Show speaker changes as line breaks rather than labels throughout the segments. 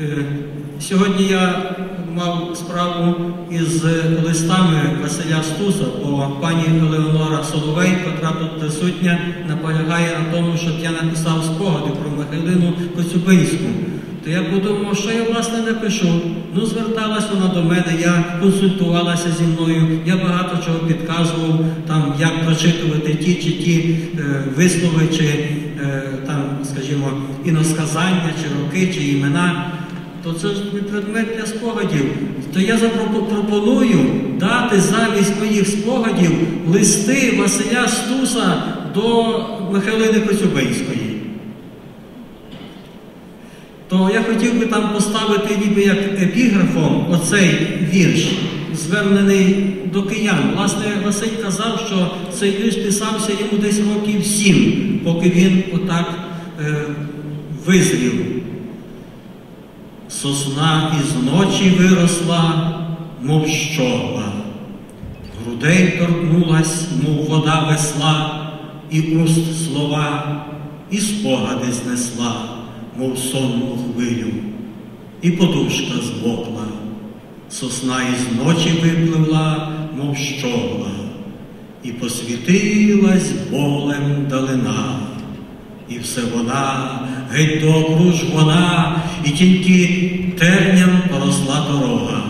Е, Сьогодні я мав справу із листами Василя Стуса, бо пані Елеонора Соловей, котра тут присутня, наполягає на тому, щоб я написав спогади про Михайлину Коцюбинську. То я подумав, що я власне напишу. Ну, зверталась вона до мене, я консультувалася зі мною, я багато чого підказував, там, як прочитувати ті чи ті е, вислови, чи е, там, скажімо, іносказання, чи роки, чи імена то це ж не предмет для спогадів. То я запропоную дати замість моїх спогадів листи Василя Стуса до Михайлини Коцюбинської. То я хотів би там поставити ніби як епіграфом оцей вірш, звернений до киян. Власне, Василь казав, що цей вірш писався йому десь років сім, поки він отак е, визрів. Сосна із ночі виросла, мов щогла, грудей торкнулась, мов вода весла, і уст слова, і спогади знесла, мов сонну хвилю, і подушка збокла, сосна із ночі випливла, мов щогла, і посвітилась болем далина. І все вона, геть добру ж вона, і тільки терням поросла дорога.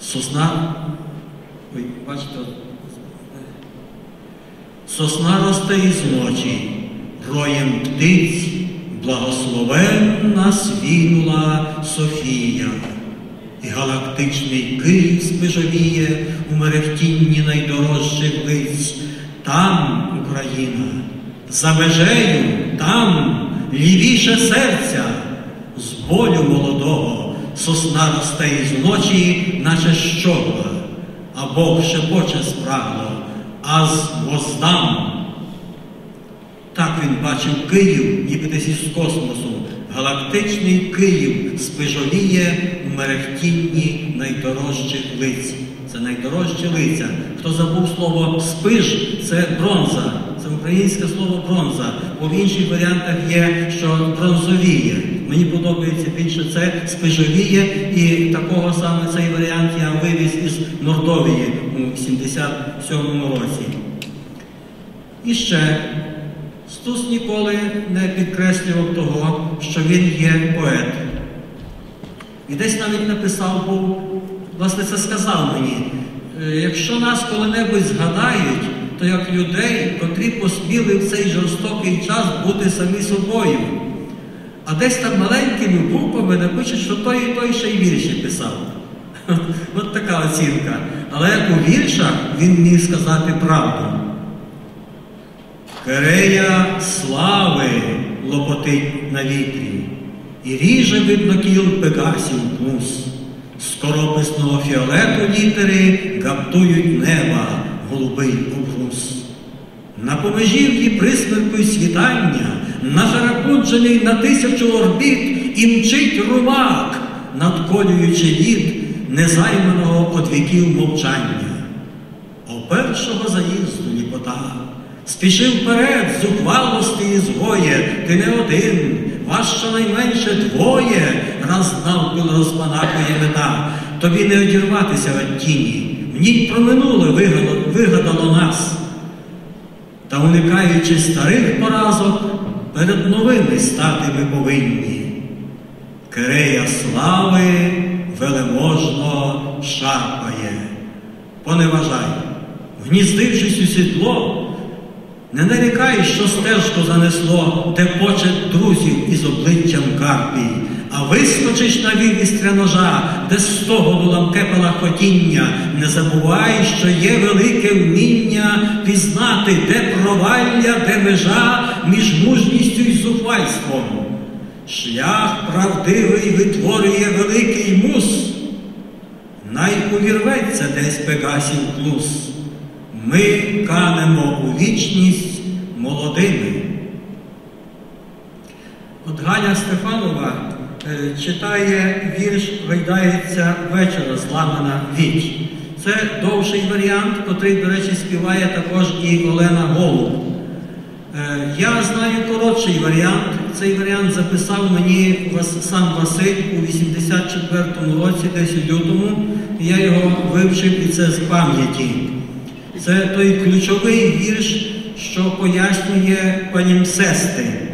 Сосна, ой, бачите, сосна росте із ночі, роєм птиць, благословенна свінула Софія, і галактичний Київ спижовіє у мерехтінні найдорожчих лиць. Там Україна. За межею там лівіше серця, з болю молодого сосна росте із ночі, наче щогла, а Бог шепоче спрагло, а з воздам. Так він бачив Київ, ніби десь із космосу. Галактичний Київ спижовіє в мерехтінні найдорожчих лиць. Це найдорожчі лиця. Хто забув слово спиж, це бронза. Українське слово бронза, бо в інших варіантах є, що бронзовіє. Мені подобається більше це спижовіє, і такого саме цей варіант я вивіз із Нордовії у 77-му році. І ще Стус ніколи не підкреслював того, що він є поет. І десь навіть написав, був, власне, це сказав мені. Якщо нас коли-небудь згадають, то як людей, котрі посміли в цей жорстокий час бути самі собою. А десь там маленькими буквами напишуть, що той і той ще й вірші писав. От така оцінка. Але у віршах він міг сказати правду. Керея слави лопотить на вітрі, і ріже видно кіл пегасів пус. З корописного фіолету літери гаптують неба голубий обрус. На помежів'ї присмерку світання, нажарапуджений на тисячу орбіт, і мчить румак, надколюючи лід незайманого од віків мовчання. О першого заїзду ліпота, спішив вперед, зухвалості і згоє, ти не один, вас щонайменше двоє, раз навколо розпанакує мета, тобі не одірватися від тіні. Ніть про минуле вигадало, вигадало нас. Та уникаючи старих поразок, перед новими стати ми повинні. Кирея слави велеможно шарпає. Поневажай, гніздившись у сідло, не нарікай, що стежку занесло, де почет друзів із обличчям карпій, а вискочиш на вівістря ножа, де з того ламке палахотіння, не забувай, що є велике вміння пізнати, де провалля, де межа між мужністю і зухвальством. Шлях правдивий витворює великий мус, най увірветься десь пегасів плус. Ми канемо у вічність молодими. От Ганя Стефанова читає вірш Гойдається вечора, зламана віч. Це довший варіант, котрий, до речі, співає також і Олена Голуб. Е, я знаю коротший варіант, цей варіант записав мені сам Василь у 84-му році, десь у лютому. Я його вивчив і це з пам'яті. Це той ключовий вірш, що пояснює панімсести.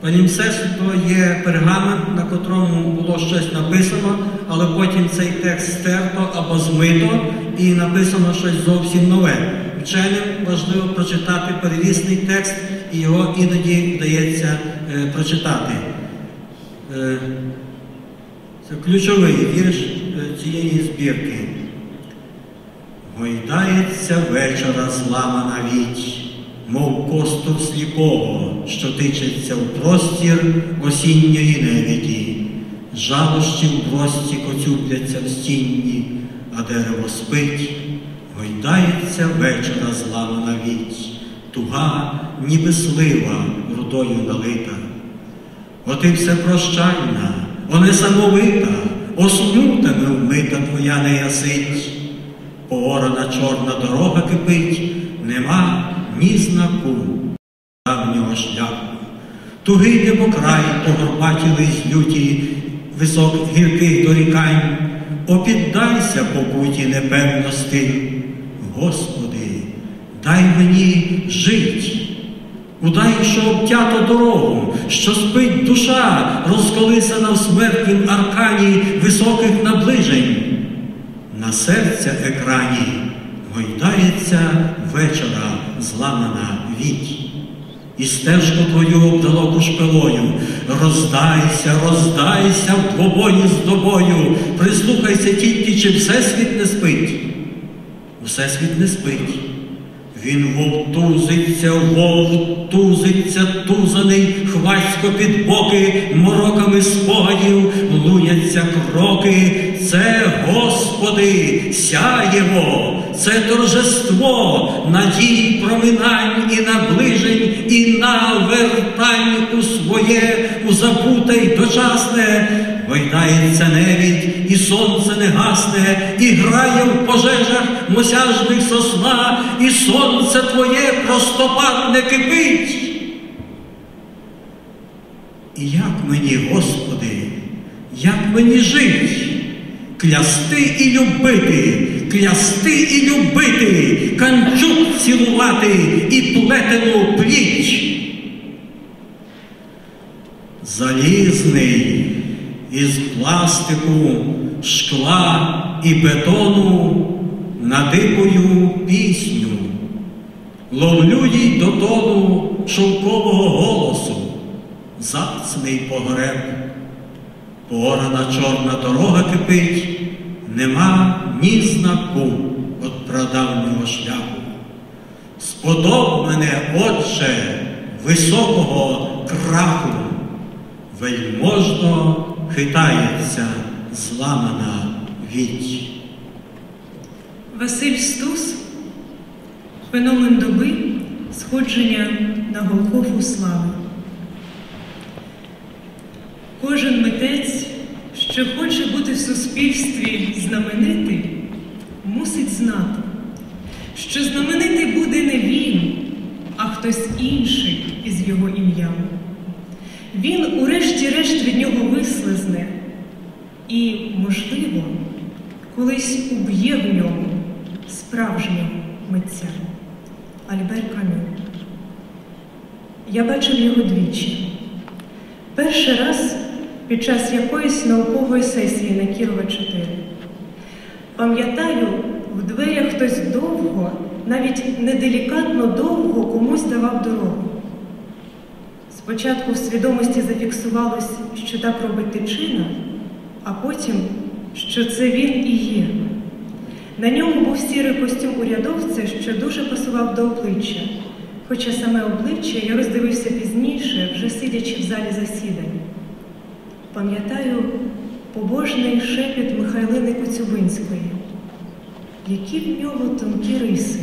Панімсест то є пергамент, на котрому було щось написано, але потім цей текст стерто або змито і написано щось зовсім нове. Вченим важливо прочитати перевісний текст, і його іноді вдається е, прочитати. Е, це ключовий вірш е, цієї збірки. Гойдається вечора зламана віч, мов костур сліпого, що тичеться в простір осінньої невіді. Жалощі в брості коцюпляться в стінні, а дерево спить, гойдається вечора зламана віч, туга, ніби слива рудою налита. От і все прощальна, о несамовита, осунутами вмита твоя неясить. Поорана чорна дорога кипить, нема ні знаку давнього шляху. Туги йде по край, люті, висок гірких дорікань, опіддайся покуті непевності. Господи, дай мені жить. Удай, що обтято дорогу, що спить душа, розколисана в смертнім аркані високих наближень. На серця екрані гойдається вечора зламана віть. І стежку твою обдало кушпилою. Роздайся, роздайся в двобої з тобою. Прислухайся тільки, чи Всесвіт не спить. Всесвіт не спить. Він вовтузиться, вовтузиться, тузаний, хвасько під боки, мороками спогадів, луняться кроки. Це, Господи, сяєво, це торжество, надій, проминань і наближень, і навертань у своє, у забуте й дочасне. Гойдається невідь, і сонце не гасне, і грає в пожежах мосяжних сосна, і сонце твоє простопадне кипить. І як мені, Господи, як мені жить, клясти і любити, клясти і любити, канчук цілувати і плетену пліч. Залізний із пластику, шкла і бетону надибую пісню, ловлю їй до тону шовкового голосу, зацний погреб, порана чорна дорога кипить, нема ні знаку от прадавнього шляху. Сподоб мене, Отче, високого краху, вельможно хитається зламана віч.
Василь Стус, феномен доби, сходження на Голгофу слави. Кожен митець, що хоче бути в суспільстві знаменитий, мусить знати, що знаменитий буде не він, а хтось інший із його ім'ям. Він, урешті-решт, від нього вислизне і, можливо, колись уб'є в ньому справжнього митця Альбер Камю. Я бачив його двічі. Перший раз під час якоїсь наукової сесії на Кірова 4. Пам'ятаю, в дверях хтось довго, навіть неделікатно довго комусь давав дорогу. Спочатку в свідомості зафіксувалось, що так робить тичина, а потім, що це він і є. На ньому був сірий костюм урядовця, що дуже пасував до обличчя, хоча саме обличчя я роздивився пізніше, вже сидячи в залі засідань. Пам'ятаю побожний шепіт Михайлини Коцюбинської, які в нього тонкі риси,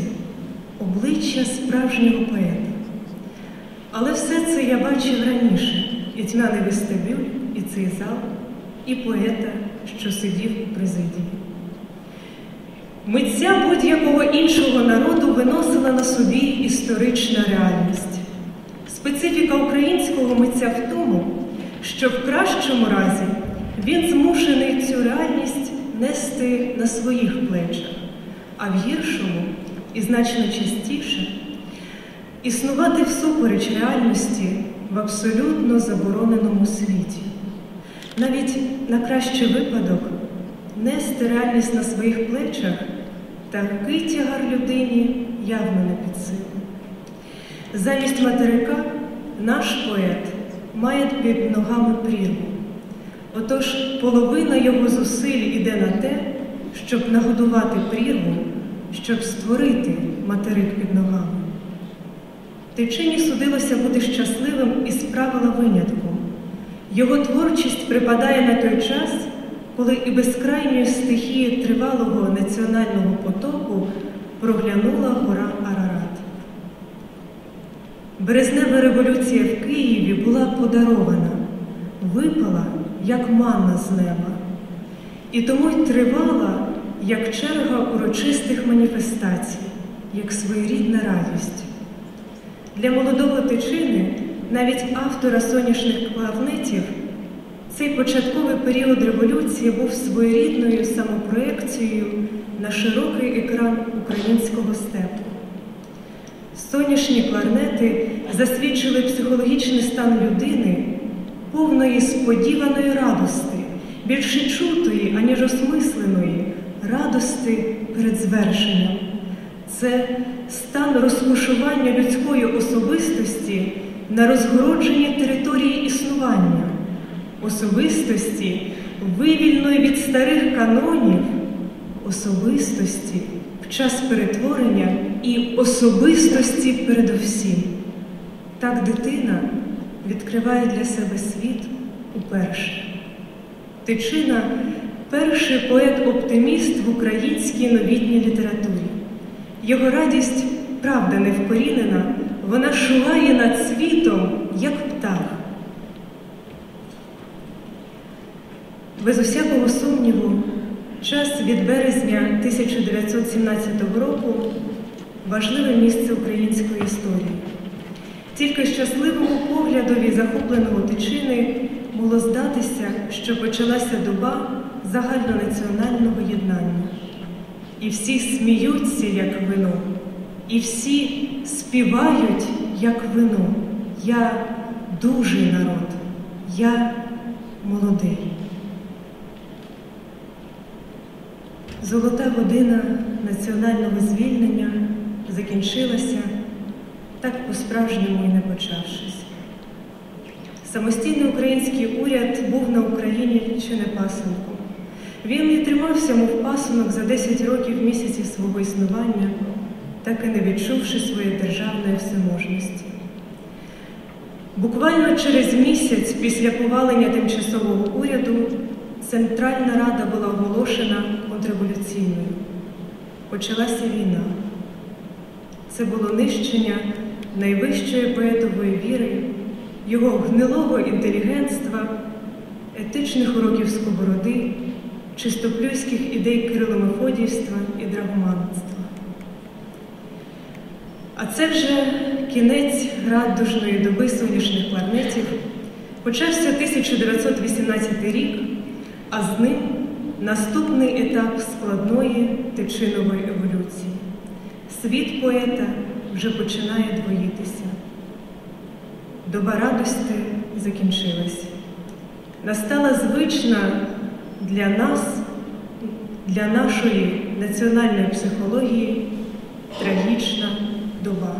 обличчя справжнього поета. Але все це я бачив раніше: і тьмяний вестибюль, і цей зал, і поета, що сидів у президії. Митця будь-якого іншого народу виносила на собі історична реальність. Специфіка українського митця в тому, що в кращому разі він змушений цю реальність нести на своїх плечах, а в гіршому і значно частіше існувати всупереч реальності в абсолютно забороненому світі. Навіть на кращий випадок нести реальність на своїх плечах такий тягар людині явно не під силу. Замість материка наш поет має під ногами прірву. Отож, половина його зусиль іде на те, щоб нагодувати прірву, щоб створити материк під ногами. Тичині судилося бути щасливим і справила винятком. Його творчість припадає на той час, коли і безкрайньої стихії тривалого національного потоку проглянула гора Арарат. Березнева революція в Києві була подарована, випала, як манна з неба, і тому й тривала, як черга урочистих маніфестацій, як своєрідна радість. Для молодого тичини, навіть автора сонячних клавнетів, цей початковий період революції був своєрідною самопроекцією на широкий екран українського степу. Сонячні кларнети засвідчили психологічний стан людини, повної сподіваної радости, більше чутої, аніж осмисленої, радости перед звершенням. Це стан розкошування людської особистості на розгородженій території існування, особистості, вивільної від старих канонів, особистості в час перетворення і особистості передовсім. Так дитина відкриває для себе світ уперше. Тичина перший поет-оптиміст в українській новітній літературі. Його радість, правда, не вкорінена, вона шугає над світом, як птах. Без усякого сумніву, час від березня 1917 року важливе місце української історії. Тільки щасливому поглядові захопленого тичини було здатися, що почалася доба загальнонаціонального єднання. І всі сміються, як вино, і всі співають, як вино. Я дужий народ, я молодий. Золота година національного звільнення закінчилася так по-справжньому і не почавшись. Самостійний український уряд був на Україні чи не пасенком. Він і тримався, мов пасунок за 10 років місяців свого існування, так і не відчувши своєї державної всеможності. Буквально через місяць після повалення тимчасового уряду Центральна Рада була оголошена контрреволюційною. Почалася війна. Це було нищення найвищої поетової віри, його гнилого інтелігентства, етичних уроків сковороди, чистоплюйських ідей кириломефодійства і драгоманства. А це вже кінець радужної доби сонячних планетів, почався 1918 рік, а з ним наступний етап складної тичинової еволюції. Світ поета вже починає двоїтися. Доба радості закінчилась. Настала звична для нас, для нашої національної психології трагічна доба.